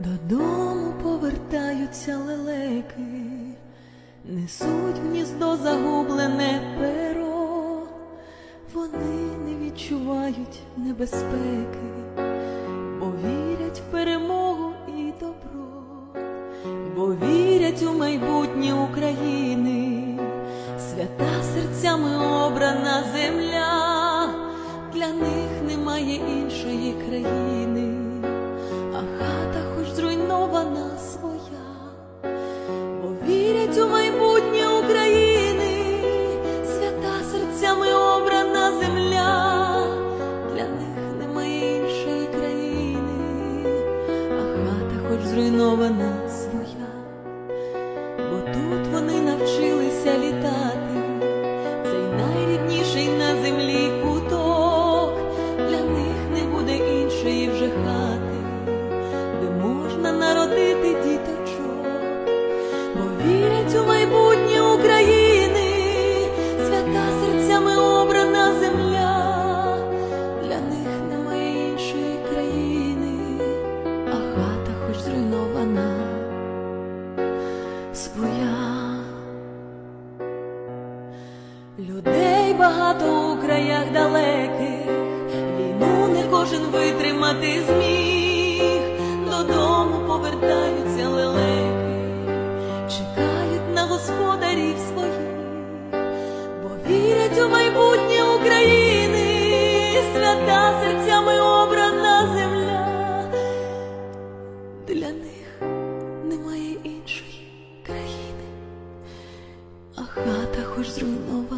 Додому повертаються лелеки, несуть гніздо загублене перо, вони не відчувають небезпеки, бо вірять в перемогу і добро, бо вірять у майбутнє України, свята зруйнована своя, бо тут вони навчилися літати, цей найрідніший на землі куток, для них не буде іншої вже хати, своя. Людей багато у краях далеких, війну не кожен витримати зміг, додому повертаються лелеки, чекають на господарів своїх, бо вірять у майбутнє України. Також зруйнована.